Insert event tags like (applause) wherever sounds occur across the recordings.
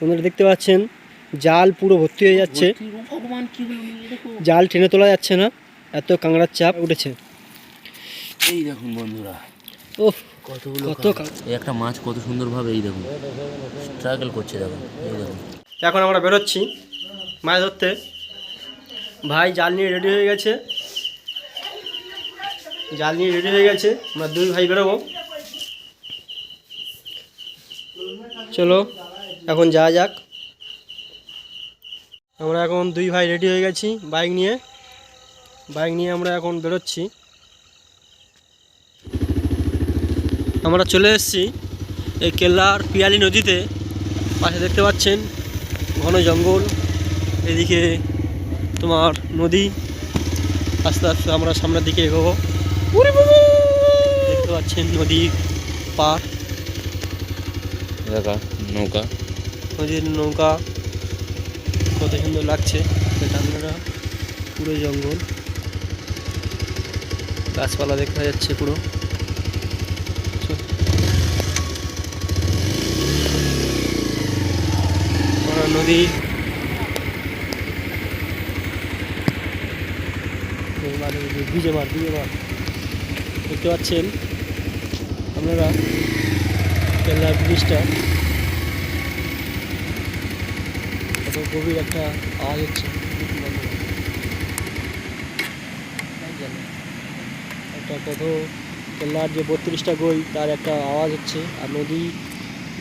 আপনারা দেখতে পাচ্ছেন জাল পুরো ভর্তি হয়ে যাচ্ছে। ও জাল টেনে তোলা যাচ্ছে না এত কাঁকড়ার চাপ উঠেছে। এই দেখুন বন্ধুরা কতগুলো কত। এই একটা মাছ কত সুন্দরভাবে এই দেখুন স্ট্রাগল করছে দেখুন এই দেখুন। এখন আমরা বেরোচ্ছি মাছ ধরতে। ভাই জাল নিয়ে রেডি হয়ে গেছে। জাল নিয়ে রেডি হয়ে গেছে আমরা দুই ভাই বেরোবো। চলো, এখন যাওয়া যাক। আমরা এখন দুই ভাই রেডি হয়ে গেছি বাইক নিয়ে। বাইক নিয়ে আমরা এখন বেরোচ্ছি। আমরা চলে এসেছি এই কেল্লার পিয়ালি নদীতে। পাশে দেখতে পাচ্ছেন ঘন জঙ্গল। এদিকে তোমার নদী। আস্তে আস্তে আমরা সামনের দিকে এগোবো। দেখতে পাচ্ছেন নদীর পার দেখা নৌকা। নদীর নৌকা, কত সুন্দর লাগছে। সেটা আপনারা পুরো জঙ্গল। গাছপালা দেখা যাচ্ছে পুরো। নদী। বিজে মার বিজে মার দেখতে পাচ্ছেন আপনারা? কেল্লার ব্রিজটা কত গভীর একটা আওয়াজ হচ্ছে। একটা কত কেল্লার যে বত্রিশটা গই তার একটা আওয়াজ হচ্ছে আর নদী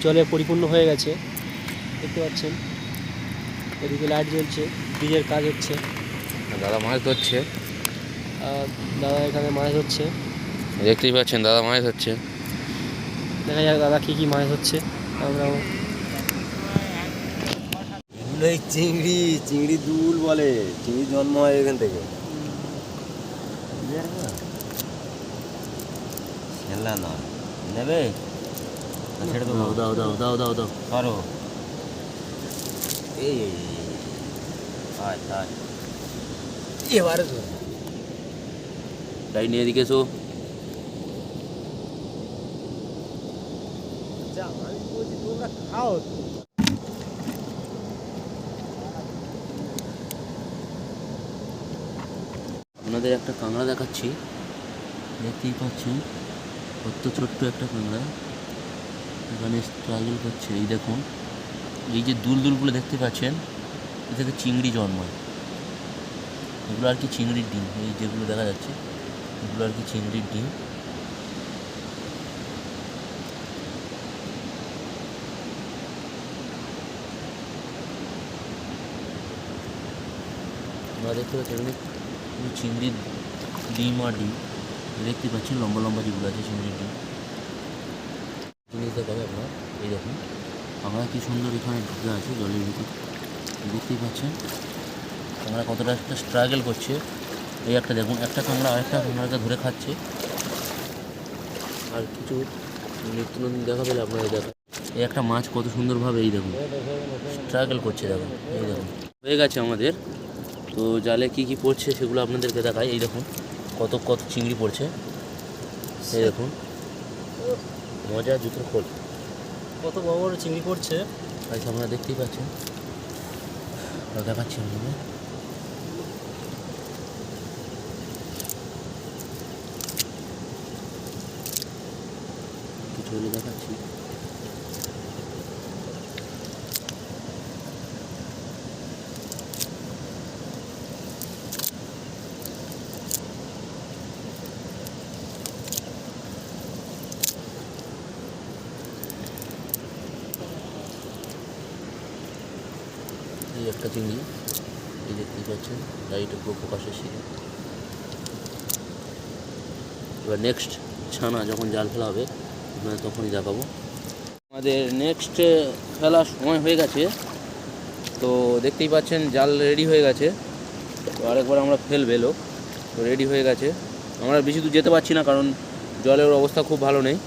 জলে পরিপূর্ণ হয়ে গেছে। দেখতে পাচ্ছেন এদিকে লাইট জ্বলছে ব্রিজের কাজ হচ্ছে। দাদা মাছ ধরছে। আর দাদা এখানে মাছ ধরছে। দেখতেই পাচ্ছেন দাদা মাছ ধরছে। দেখা যাক দাদা কী কী মাছ হচ্ছে। আমরাও। এই চিংড়ি চিংড়ি দুল বলে চিংড়ি জন্ম হয় এখান থেকে। খেলা না। নেবে? না ছেড়ে দেবো। দাও দাও দাও দাও দাও করো এই। আচ্ছা আচ্ছা এবারে তো ডাই নিয়ে এদিকে এসো। আমি আপনাদের একটা কাঁকড়া দেখাচ্ছি। দেখতেই পাচ্ছেন, কত ছোট্ট একটা কাঁকড়া এখানে স্ট্রাগল করছে, এই দেখুন। এই যে দুল দুলগুলো দেখতে পাচ্ছেন এ থেকে চিংড়ি জন্মায়। এগুলো আর কি চিংড়ির ডিম, এই যেগুলো দেখা যাচ্ছে, এগুলো আর কি চিংড়ির ডিম। আমরা দেখতে পাচ্ছি এখানে চিংড়ির ডিম আর ডিম। দেখতে পাচ্ছেন লম্বা লম্বা যেগুলো আছে চিংড়ির ডিম। জিনিস দেখাবে আপনার। এই দেখুন। আমরা কি সুন্দর এখানে ঢুকে আছে জলের ভিতর। দেখতেই পাচ্ছেন। কাঁকড়া কতটা একটা স্ট্রাগল করছে। এই একটা দেখুন, একটা কাঁকড়া আরেকটা কাঁকড়াকে ধরে খাচ্ছে। আর কিছু নিত্য নতুন দেখা পেলে আপনারা দেখা এই একটা মাছ কত সুন্দরভাবে এই দেখুন। স্ট্রাগল করছে দেখুন। এই দেখুন। হয়ে গেছে আমাদের তো জালে কি কি পড়ছে সেগুলো আপনাদেরকে দেখাই। এই দেখুন কত কত চিংড়ি পড়ছে। এই দেখুন মজা জুতোর খোল। কত বড় বড় চিংড়ি পড়ছে। আচ্ছা আপনারা দেখতেই পাচ্ছেন। দেখাচ্ছি আপনাদের। কিছু হলে দেখাচ্ছি। একটা চিংড়ি এই দেখতেই পাচ্ছেন লাইটে পুরো ফোকাস এসেছিল এবার নেক্সট ছানা যখন জাল ফেলা হবে তখনই দেখাবো। আমাদের নেক্সট ফেলার সময় হয়ে গেছে, তো দেখতেই পাচ্ছেন জাল রেডি হয়ে গেছে। তো আরেকবার আমরা ফেলবে লোক, তো রেডি হয়ে গেছে। আমরা বেশি দূর যেতে পারছি না, কারণ জলের অবস্থা খুব ভালো নেই।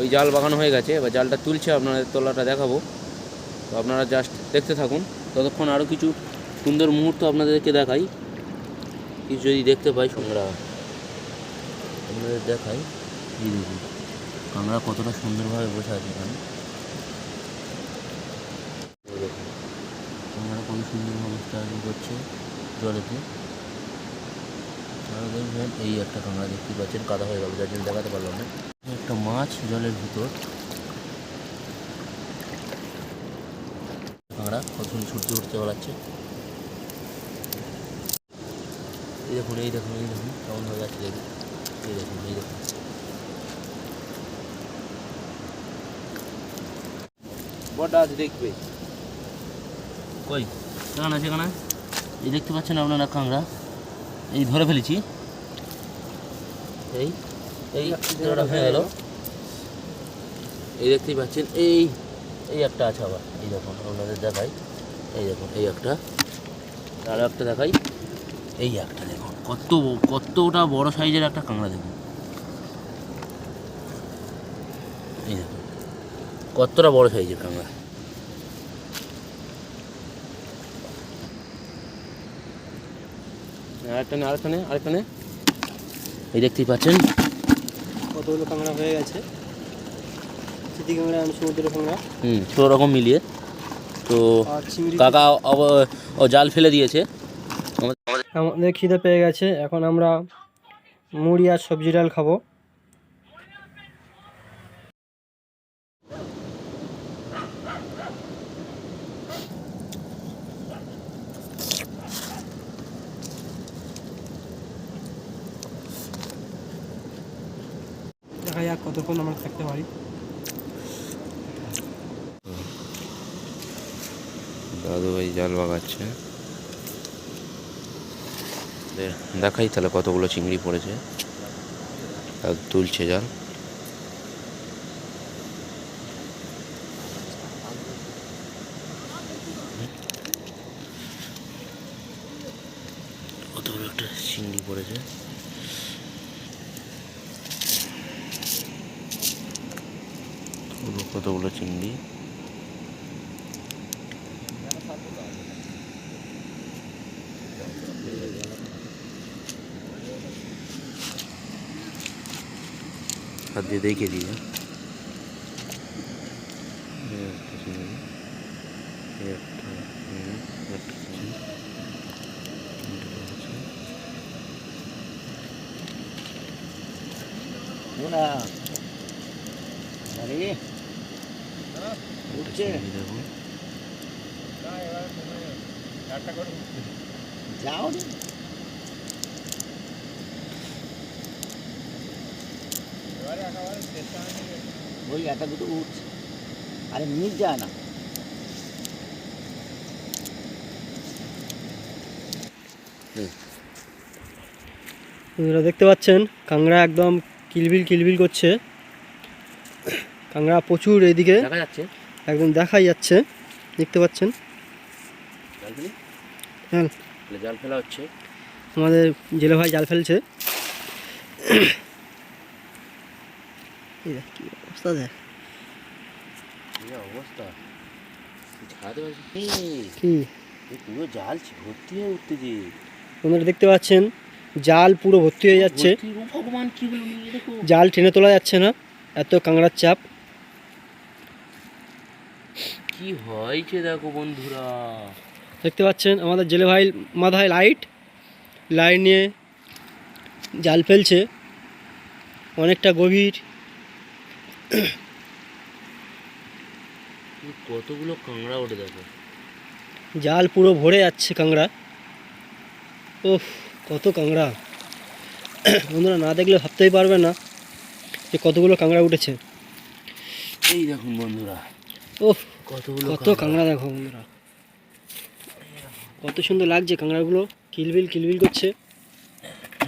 ওই জাল বাগানো হয়ে গেছে, এবার জালটা তুলছে, আপনাদের তোলাটা দেখাবো। তো আপনারা জাস্ট দেখতে থাকুন। ততক্ষণ আরও কিছু সুন্দর মুহূর্ত আপনাদেরকে দেখাই। কিছু যদি দেখতে পাই সংগ্রহ আপনাদের দেখাই। দিদি কাঁকড়া কতটা সুন্দরভাবে বসে আছে এখানে। কাঁকড়া কত সুন্দরভাবে স্টার্টিং করছে জলেতে। আরও দেখবেন এই একটা কাঁকড়া দেখতে পাচ্ছেন, কাদা হয়ে গেল, যার জন্য দেখাতে পারলাম না। একটা মাছ জলের ভিতর। সুন্দর ছুটতে উঠতে বেড়াচ্ছে এই দেখুন এই দেখুন এই দেখুন কেমন হয়ে যাচ্ছে দেখুন। এই দেখুন এই দেখুন। আছে দেখবে। কই? সেখানে সেখানে? এই দেখতে পাচ্ছেন আপনারা কাঁকড়া। এই ধরে ফেলেছি। এই এই হয়ে গেল। এই দেখতেই পাচ্ছেন এই এই একটা আছে আবার। এই দেখুন আপনাদের দেখাই। এই দেখুন এই একটা। আর একটা দেখাই। এই একটা দেখুন কত কতটা বড় সাইজের একটা কাঁকড়া দেখুন। এই দেখুন কতটা বড় সাইজের কাঁকড়া। আরেকটা নে আরেকটা নে আরেকটা এই দেখতেই পাচ্ছেন। কতগুলো কাঁকড়া হয়ে গেছে? চিতি কাঁকড়া আর সমুদ্রের কাঁকড়া। হুম ছোটো রকম মিলিয়ে। তো কাকা ও জাল ফেলে দিয়েছে। আমাদের আমাদের খিদে পেয়ে গেছে, এখন আমরা মুড়ি আর সবজি ডাল খাব। দেখা যাক কতক্ষণ আমরা থাকতে পারি। দাদু ভাই জাল বাগাচ্ছে। দেখাই তাহলে কতগুলো চিংড়ি পড়েছে। দাদু তুলছে জাল। কতগুলো একটা চিংড়ি পড়েছে। কতগুলো- কতগুলো চিংড়ি? হাত দিয়ে দেখে দিয়ে এই একটা চিংড়ি, এই একটা চিংড়ি, একটা চিংড়ি, তিনটে পড়েছে। একটা চিংড়ি দেখুন ওই একটা দুটো উঠছে। আরে মিট যায় না। দেখতে পাচ্ছেন কাংড়া একদম কিলবিল কিলবিল করছে। কাংড়া প্রচুর এদিকে দেখা যাচ্ছে। একদম দেখাই যাচ্ছে। দেখতে পাচ্ছেন? হ্যাঁ জাল ফেলা হচ্ছে। আমাদের জেলে ভাই জাল ফেলছে। এই দেখ কি অবস্থা দেখ অবস্থা কি পুরো জাল ভর্তি হয়ে উঠতেছে আপনারা দেখতে পাচ্ছেন জাল পুরো ভর্তি হয়ে যাচ্ছে জাল টেনে তোলা যাচ্ছে না এত কাংড়ার চাপ কি হয়েছে দেখো বন্ধুরা দেখতে পাচ্ছেন আমাদের জেলে ভাই মাথায় লাইট লাইট নিয়ে জাল ফেলছে অনেকটা গভীর কতগুলো কাঁকড়া ওঠে দেখো। জাল পুরো ভরে যাচ্ছে কাঁকড়া। ওফ কত কাঁকড়া। বন্ধুরা না দেখলে ভাবতেই পারবে না যে কতগুলো কাঁকড়া উঠেছে। এই দেখুন বন্ধুরা ওফ কতগুলো কত কাঁকড়া। দেখো বন্ধুরা। কত সুন্দর লাগছে কাংড়াগুলো কিলবিল কিলবিল করছে।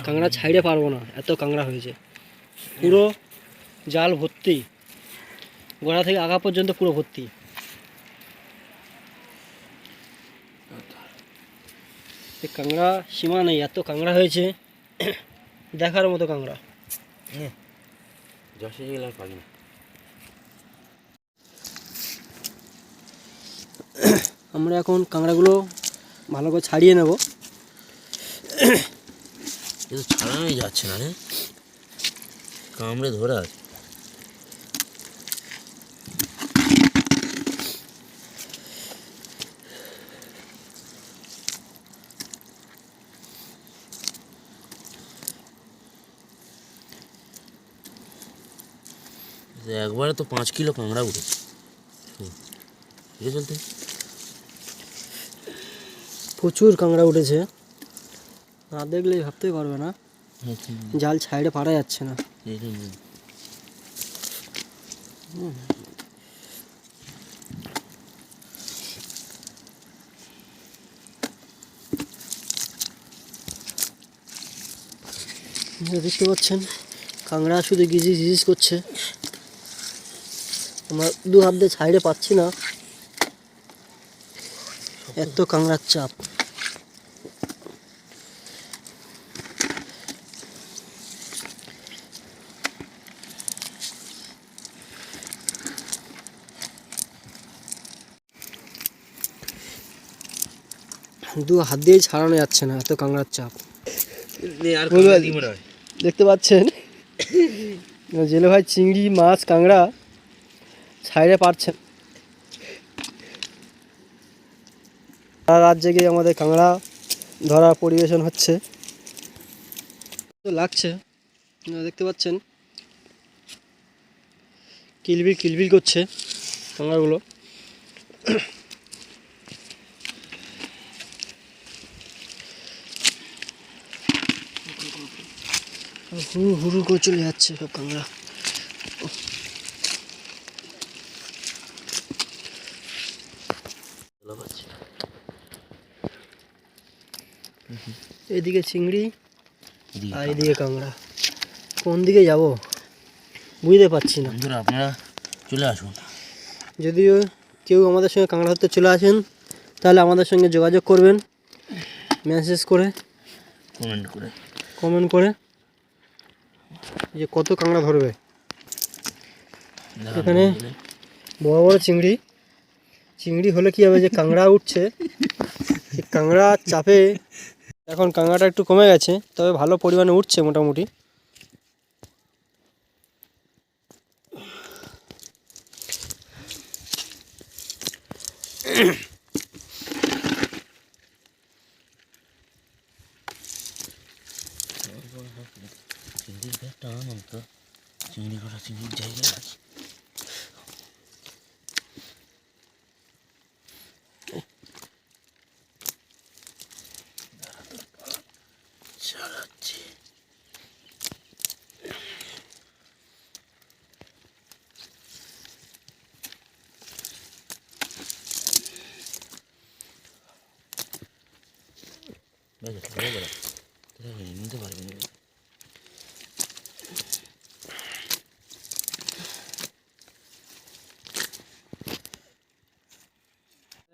কাঁকড়া ছাইড়ে পারব না এত কাঁকড়া হয়েছে। পুরো জাল ভর্তি। গোড়া থেকে আগা পর্যন্ত পুরো ভর্তি। এই কাংড়া সীমা নেই এত কাঁকড়া হয়েছে। দেখার মতো কাঁকড়া। না। আমরা এখন কাঁকড়াগুলো ভালো করে ছাড়িয়ে নেব। ছাড়ানোই যাচ্ছে না কামড়ে ধরে আছে। তো একবারে তো পাঁচ কিলো কাঁকড়া হুম। ঠিক চলতে। প্রচুর কাঁকড়া উঠেছে। না দেখলেই ভাবতেই পারবে না। ঠিক। জাল ছাইড়ে পারা যাচ্ছে না। দেখতে পাচ্ছেন কাঁকড়া শুধু গিজিস গিজিস করছে। আমরা দু হাত দিয়ে ছাইড়ে পাচ্ছি না। এত কাঁকড়ার চাপ। দু হাত দিয়েই ছাড়ানো যাচ্ছে না এত কাঁকড়ার চাপ। দেখতে পাচ্ছেন? (laughs) জেলে ভাই চিংড়ি মাছ কাঁকড়া ছাইড়ে পারছেন। সারা রাত জেগে আমাদের কাঁকড়া ধরা পরিবেশন হচ্ছে। লাগছে দেখতে পাচ্ছেন। কিলবিল কিলবিল করছে কাঁকড়াগুলো। হুড়ু হুড়ু করে চলে যাচ্ছে সব কাঁকড়া ভালো পাচ্ছি। এদিকে চিংড়ি আর এদিকে কাঁকড়া। কোন দিকে যাব? বুঝতে পারছি না। বন্ধুরা আপনারা চলে আসুন। যদিও কেউ আমাদের সঙ্গে কাঁকড়া ধরতে চলে আসেন তাহলে আমাদের সঙ্গে যোগাযোগ করবেন। মেসেজ করে কমেন্ট করে। কমেন্ট করে যে কত কাঁকড়া ধরবে। এখানে। বড় বড় চিংড়ি। চিংড়ি হলে কি হবে যে কাঁকড়া উঠছে? (laughs) কাঁকড়া চাপে এখন কাঁকড়াটা একটু কমে গেছে তবে ভালো পরিমাণে উঠছে মোটামুটি। চিংড়ি চিংড়ির জায়গায় আছে।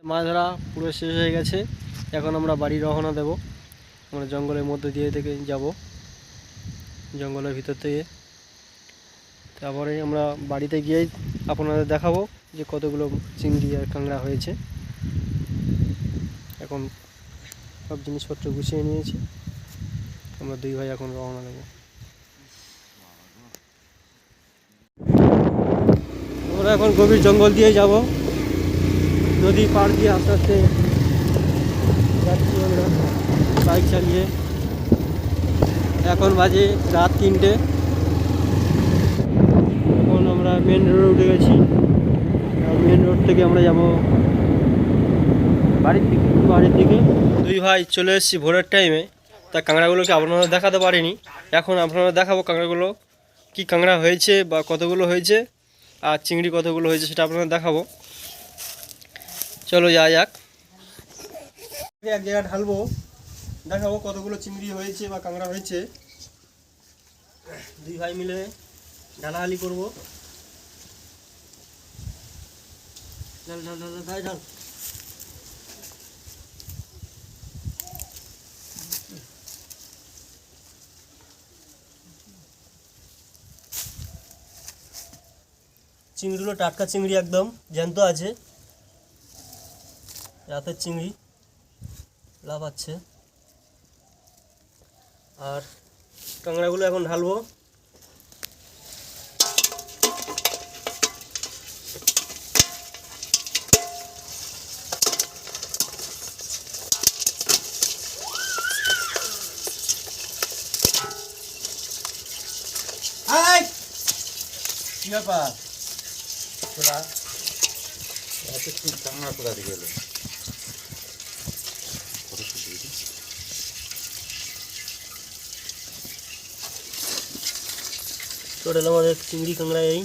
মাছ ধরা পুরো শেষ হয়ে গেছে। এখন আমরা বাড়ি রওনা দেব। আমরা জঙ্গলের মধ্যে দিয়ে থেকে যাব। জঙ্গলের ভিতর থেকে। তারপরে আমরা বাড়িতে গিয়েই আপনাদের দেখাবো যে কতগুলো চিংড়ি আর কাঁকড়া হয়েছে। এখন সব জিনিসপত্র গুছিয়ে নিয়েছি। আমরা দুই ভাই এখন রওনা দেবো। আমরা এখন গভীর জঙ্গল দিয়ে যাব। নদী পার দিয়ে আস্তে আস্তে যাচ্ছি আমরা বাইক চালিয়ে। এখন বাজে রাত তিনটে। এখন আমরা মেন রোডে উঠে গেছি। মেন রোড থেকে আমরা যাব বাড়ির দিকে। বাড়ির দিকে। দুই ভাই চলে এসেছি ভোরের টাইমে তা কাঁকড়াগুলোকে আপনারা দেখাতে পারিনি। এখন আপনারা দেখাবো কাঁকড়াগুলো। কি কাঁকড়া হয়েছে বা কতগুলো হয়েছে আর চিংড়ি কতগুলো হয়েছে সেটা আপনারা দেখাবো। চলো যা যাক। এক জায়গায় ঢালবো, দেখাবো কতগুলো চিংড়ি হয়েছে বা কাঁকড়া হয়েছে। দুই ভাই মিলে ঢালাহালি করব। ঢাল ঢাল ঢাল, ভাই, ঢাল। চিংড়িগুলো টাটকা চিংড়ি একদম, জ্যান্ত আছে। রাতের চিংড়ি লাভ আছে আর কাঁকড়াগুলো এখন ঢালবো। কি ব্যাপার? খোলা এত কি চাঙা কোথা থেকে এলো? টোটাল আমাদের চিংড়ি কাঁকড়া এই